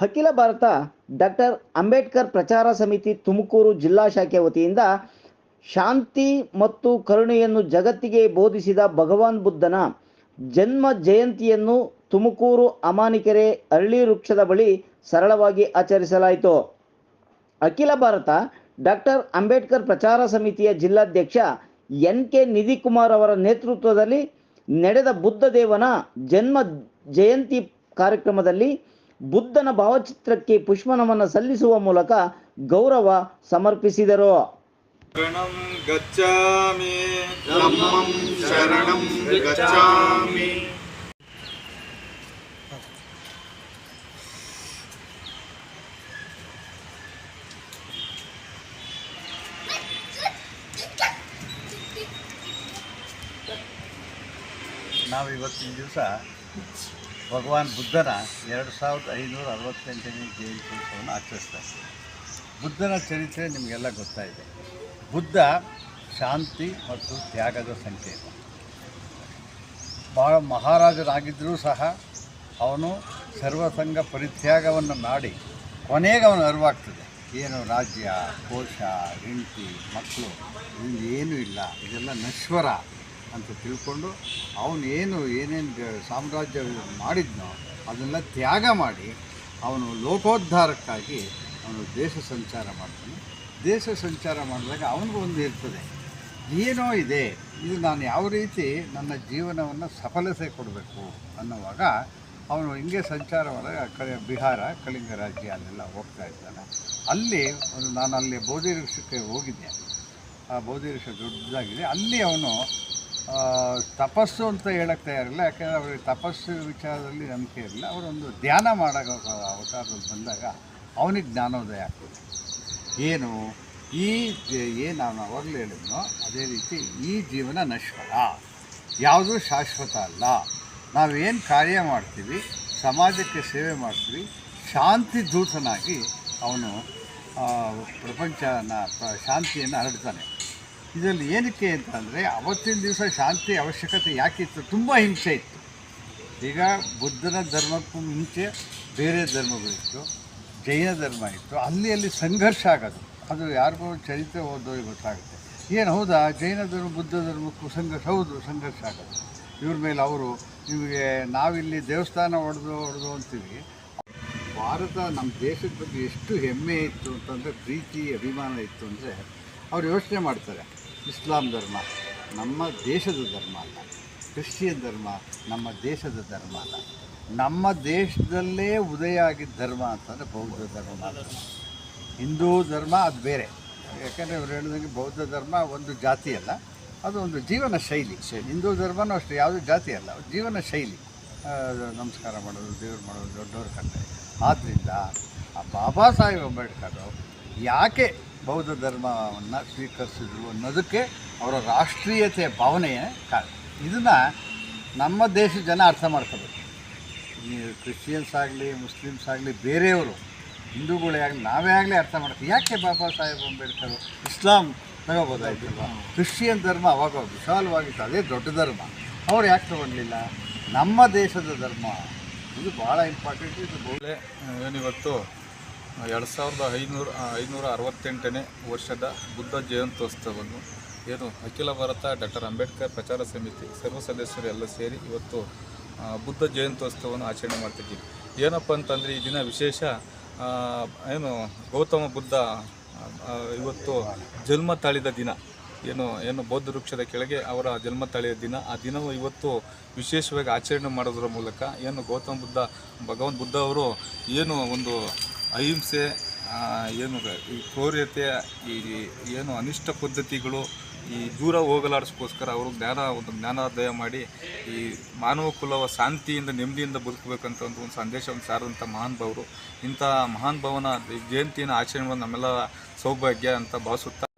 ಅಖಿಲ ಭಾರತ ಡಾಕ್ಟರ್ ಅಂಬೇಡ್ಕರ್ ಪ್ರಚಾರ ಸಮಿತಿ ತುಮಕೂರು ಜಿಲ್ಲಾ ಶಾಖೆ ವತಿಯಿಂದ ಶಾಂತಿ ಮತ್ತು ಕರುಣೆಯನ್ನು ಜಗತ್ತಿಗೆ ಬೋಧಿಸಿದ ಭಗವಾನ್ ಬುದ್ಧನ ಜನ್ಮ ಜಯಂತಿಯನ್ನು ತುಮಕೂರು ಅಮಾನಿಕೆರೆ ಅರಳಿ ವೃಕ್ಷದ ಬಳಿ ಸರಳವಾಗಿ ಆಚರಿಸಲಾಯಿತು. ಅಖಿಲ ಭಾರತ ಡಾಕ್ಟರ್ ಅಂಬೇಡ್ಕರ್ ಪ್ರಚಾರ ಸಮಿತಿಯ ಜಿಲ್ಲಾಧ್ಯಕ್ಷ ಎನ್ ಕೆ ನಿಧಿಕುಮಾರ್ ಅವರ ನೇತೃತ್ವದಲ್ಲಿ ನಡೆದ ಬುದ್ಧ ದೇವನ ಜನ್ಮ ಜಯಂತಿ ಕಾರ್ಯಕ್ರಮದಲ್ಲಿ ಬುದ್ಧನ ಭಾವಚಿತ್ರಕ್ಕೆ ಪುಷ್ಪನವನ್ನು ಸಲ್ಲಿಸುವ ಮೂಲಕ ಗೌರವ ಸಮರ್ಪಿಸಿದರು. ನಾವಿವತ್ತಿನ ದಿವಸ ಭಗವಾನ್ ಬುದ್ಧನ ಎರಡು ಸಾವಿರದ ಐನೂರ ಅರವತ್ತೆಂಟನೇ ಜಯಂತಿ ಉತ್ಸವವನ್ನು ಆಚರಿಸ್ತಾ ಬುದ್ಧನ ಚರಿತ್ರೆ ನಿಮಗೆಲ್ಲ ಗೊತ್ತಾಯಿದೆ ಬುದ್ಧ ಶಾಂತಿ ಮತ್ತು ತ್ಯಾಗದ ಸಂಕೇತ. ಭಾಳ ಮಹಾರಾಜರಾಗಿದ್ದರೂ ಸಹ ಅವನು ಸರ್ವಸಂಗ ಪರಿತ್ಯಾಗವನ್ನು ಮಾಡಿ ಕೊನೆಗೆ ಅವನು ಅರಿವಾಗ್ತದೆ. ಏನು ರಾಜ್ಯ, ಕೋಶ, ಹೆಂಡತಿ, ಮಕ್ಕಳು ಏನೂ ಇಲ್ಲ. ಇದೆಲ್ಲ ನಶ್ವರ. ಅಂತ ತಿಳ್ಕೊಂಡು ಅವನು ಏನು ಏನೇನು ಸಾಮ್ರಾಜ್ಯ ಮಾಡಿದ್ನೋ ಅದನ್ನೆಲ್ಲ ತ್ಯಾಗ ಮಾಡಿ ಅವನು ಲೋಕೋದ್ಧಾರಕ್ಕಾಗಿ ಅವನು ದೇಶ ಸಂಚಾರ ಮಾಡ್ತಾನೆ. ದೇಶ ಸಂಚಾರ ಮಾಡಿದಾಗ ಅವನಿಗೂ ಒಂದು ಇರ್ತದೆ. ಏನೋ ಇದೆ, ಇದು ನಾನು ಯಾವ ರೀತಿ ನನ್ನ ಜೀವನವನ್ನು ಸಫಲತೆ ಕೊಡಬೇಕು ಅನ್ನುವಾಗ ಅವನು ಹಿಂಗೆ ಸಂಚಾರ ಮಾಡಿದಾಗ ಬಿಹಾರ, ಕಳಿಂಗ ರಾಜ್ಯ ಅಲ್ಲೆಲ್ಲ ಹೋಗ್ತಾ ಇದ್ದಾನೆ. ಅಲ್ಲಿ ಒಂದು ನಾನು ಅಲ್ಲಿ ಬೋಧಿ ವೃಕ್ಷಕ್ಕೆ ಹೋಗಿದ್ದೆ. ಆ ಬೋಧಿ ವೃಕ್ಷ ದೊಡ್ಡದಾಗಿದೆ. ಅಲ್ಲಿ ಅವನು ತಪಸ್ಸು ಅಂತ ಹೇಳಕ್ಕೆ ತಯಾರಿಲ್ಲ, ಯಾಕೆಂದರೆ ಅವರಿಗೆ ತಪಸ್ಸು ವಿಚಾರದಲ್ಲಿ ನಂಬಿಕೆ ಇರಲಿಲ್ಲ ಅವರೊಂದು ಧ್ಯಾನ ಮಾಡೋ ಅವತಾರದಲ್ಲಿ ಬಂದಾಗ ಅವನಿಗೆ ಜ್ಞಾನೋದಯ ಆಗ್ತದೆ. ಏನು? ಈ ಏನು ನಾನು ಅವಾಗಲೇ ಹೇಳಿದ್ನೋ, ಅದೇ ರೀತಿ ಈ ಜೀವನ ನಶ್ವರ. ಯಾವುದೂ ಶಾಶ್ವತ ಅಲ್ಲ. ನಾವೇನು ಕಾರ್ಯ ಮಾಡ್ತೀವಿ, ಸಮಾಜಕ್ಕೆ ಸೇವೆ ಮಾಡ್ತೀವಿ, ಶಾಂತಿ ದೂತನಾಗಿ ಅವನು ಪ್ರಪಂಚನ ಪ್ರ- ಶಾಂತಿಯನ್ನು ಹರಡ್ತಾನೆ. ಇದರಲ್ಲಿ ಏನಕ್ಕೆ ಅಂತಂದರೆ ಅವತ್ತಿನ ದಿವಸ ಶಾಂತಿ ಅವಶ್ಯಕತೆ ಯಾಕಿತ್ತು? ತುಂಬ ಹಿಂಸೆ ಇತ್ತು. ಈಗ ಬುದ್ಧನ ಧರ್ಮಕ್ಕೂ ಮುಂಚೆ ಬೇರೆ ಧರ್ಮಗಳಿತ್ತು ಜೈನ ಧರ್ಮ ಇತ್ತು, ಅಲ್ಲಿ ಅಲ್ಲಿ ಸಂಘರ್ಷ ಆಗೋದು. ಅದು ಯಾರಿಗೂ ಚರಿತ್ರೆ ಓದೋರಿಗೆ ಗೊತ್ತಾಗುತ್ತೆ ಏನು ಹೌದಾ? ಜೈನ ಧರ್ಮ, ಬುದ್ಧ ಧರ್ಮಕ್ಕೂ ಸಂಘರ್ಷ, ಹೌದು, ಸಂಘರ್ಷ ಆಗೋದು. ಇವ್ರ ಮೇಲೆ ಅವರು ನಿಮಗೆ ನಾವಿಲ್ಲಿ ದೇವಸ್ಥಾನ ಹೊಡೆದು ಹೊಡೆದು ಅಂತೀವಿ. ಭಾರತ ನಮ್ಮ ದೇಶದ ಬಗ್ಗೆ ಎಷ್ಟು ಹೆಮ್ಮೆ ಇತ್ತು ಅಂತಂದರೆ, ಪ್ರೀತಿ, ಅಭಿಮಾನ ಇತ್ತು ಅಂದರೆ, ಅವ್ರು ಯೋಚನೆ ಮಾಡ್ತಾರೆ. ಇಸ್ಲಾಂ ಧರ್ಮ, ನಮ್ಮ ದೇಶದ ಧರ್ಮ ಅಲ್ಲ, ಕ್ರಿಶ್ಚಿಯನ್ ಧರ್ಮ, ನಮ್ಮ ದೇಶದ ಧರ್ಮ ಅಲ್ಲ. ನಮ್ಮ ದೇಶದಲ್ಲೇ ಉದಯ ಆಗಿದ್ದ ಧರ್ಮ ಅಂತಂದರೆ ಬೌದ್ಧ ಧರ್ಮ. ಹಿಂದೂ ಧರ್ಮ ಅದು ಬೇರೆ. ಯಾಕಂದರೆ ಅವ್ರು ಹೇಳಿದಂಗೆ ಬೌದ್ಧ ಧರ್ಮ ಒಂದು ಜಾತಿ ಅಲ್ಲ, ಅದು ಒಂದು ಜೀವನ ಶೈಲಿ. ಹಿಂದೂ ಧರ್ಮನೂ ಅಷ್ಟೇ, ಯಾವುದೇ ಜಾತಿ ಅಲ್ಲ ಜೀವನ ಶೈಲಿ. ನಮಸ್ಕಾರ ಮಾಡೋದು, ದೇವ್ರು ಮಾಡೋದು ದೊಡ್ಡವ್ರ ಕಂಡ್ರೆ ಆದ್ದರಿಂದ ಆ ಬಾಬಾ ಸಾಹೇಬ್ ಅಂಬೇಡ್ಕರ್ ಯಾಕೆ ಬೌದ್ಧ ಧರ್ಮವನ್ನು ಸ್ವೀಕರಿಸಿದ್ರು ಅನ್ನೋದಕ್ಕೆ ಅವರ ರಾಷ್ಟ್ರೀಯತೆಯ ಭಾವನೆಯೇ ಕಾರಣ. ಇದನ್ನು ನಮ್ಮ ದೇಶದ ಜನ ಅರ್ಥ ಮಾಡ್ಕೋಬೇಕು. ಈ ಕ್ರಿಶ್ಚಿಯನ್ಸ್ ಆಗಲಿ, ಮುಸ್ಲಿಮ್ಸ್ ಆಗಲಿ, ಬೇರೆಯವರು, ಹಿಂದೂಗಳೇ ಆಗಲಿ, ನಾವೇ ಆಗಲಿ ಅರ್ಥ ಮಾಡ್ತೀವಿ ಯಾಕೆ ಬಾಬಾ ಸಾಹೇಬ್ ಅಂಬೇಡ್ಕರ್ ಇಸ್ಲಾಂ ತಗೋಬೋದಾಯ್ತಲ್ವ? ಕ್ರಿಶ್ಚಿಯನ್ ಧರ್ಮ ಅವಾಗ ವಿಶಾಲವಾಗಿತ್ತು, ಅದೇ ದೊಡ್ಡ ಧರ್ಮ. ಅವ್ರು ಯಾಕೆ ತಗೊಳ್ಲಿಲ್ಲ ನಮ್ಮ ದೇಶದ ಧರ್ಮ. ಇದು ಭಾಳ ಇಂಪಾರ್ಟೆಂಟ್ ಇದು ಒಳ್ಳೆ ಏನಿವತ್ತು? ಎರಡು ಸಾವಿರದ ಐನೂರ ಐನೂರ ಅರವತ್ತೆಂಟನೇ ವರ್ಷದ ಬುದ್ಧ ಜಯಂತ್ಯೋತ್ಸವವನ್ನು ಏನು ಅಖಿಲ ಭಾರತ ಡಾಕ್ಟರ್ ಅಂಬೇಡ್ಕರ್ ಪ್ರಚಾರ ಸಮಿತಿ ಸರ್ವ ಸದಸ್ಯರು ಎಲ್ಲ ಸೇರಿ ಇವತ್ತು ಬುದ್ಧ ಜಯಂತ್ಯೋತ್ಸವವನ್ನು ಆಚರಣೆ ಮಾಡ್ತಿದ್ದೀವಿ. ಏನಪ್ಪ ಅಂತಂದರೆ ಈ ದಿನ ವಿಶೇಷ ಏನು ಗೌತಮ ಬುದ್ಧ ಇವತ್ತು ಜನ್ಮ ತಾಳಿದ ದಿನ. ಏನು ಏನು ಬೌದ್ಧ ವೃಕ್ಷದ ಕೆಳಗೆ ಅವರ ಜನ್ಮ ತಾಳಿದ ದಿನ. ಆ ದಿನವು ಇವತ್ತು ವಿಶೇಷವಾಗಿ ಆಚರಣೆ ಮಾಡೋದ್ರ ಮೂಲಕ ಏನು ಗೌತಮ ಬುದ್ಧ, ಭಗವಾನ್ ಬುದ್ಧ ಅವರು ಏನು ಒಂದು ಅಹಿಂಸೆ ಏನು ಈ ಕ್ರೂರ್ಯತೆ ಈ ಏನು ಅನಿಷ್ಟ ಪದ್ಧತಿಗಳು ಈ ದೂರ ಹೋಗಲಾಡಿಸ್ಕೋಸ್ಕರ ಅವರು ಜ್ಞಾನ, ಒಂದು ಜ್ಞಾನೋದಯ ಮಾಡಿ ಈ ಮಾನವ ಕುಲವ ಶಾಂತಿಯಿಂದ, ನೆಮ್ಮದಿಯಿಂದ ಬದುಕಬೇಕಂತ ಒಂದು ಒಂದು ಸಂದೇಶವನ್ನು ಸಾರಿದಂಥ ಮಹಾನ್ ಭಾವರು. ಇಂಥ ಮಹಾನ್ ಭಾವನ ಜಯಂತಿಯನ್ನು ಆಚರಣೆ ನಮ್ಮೆಲ್ಲ ಸೌಭಾಗ್ಯ ಅಂತ ಭಾವಿಸುತ್ತಾ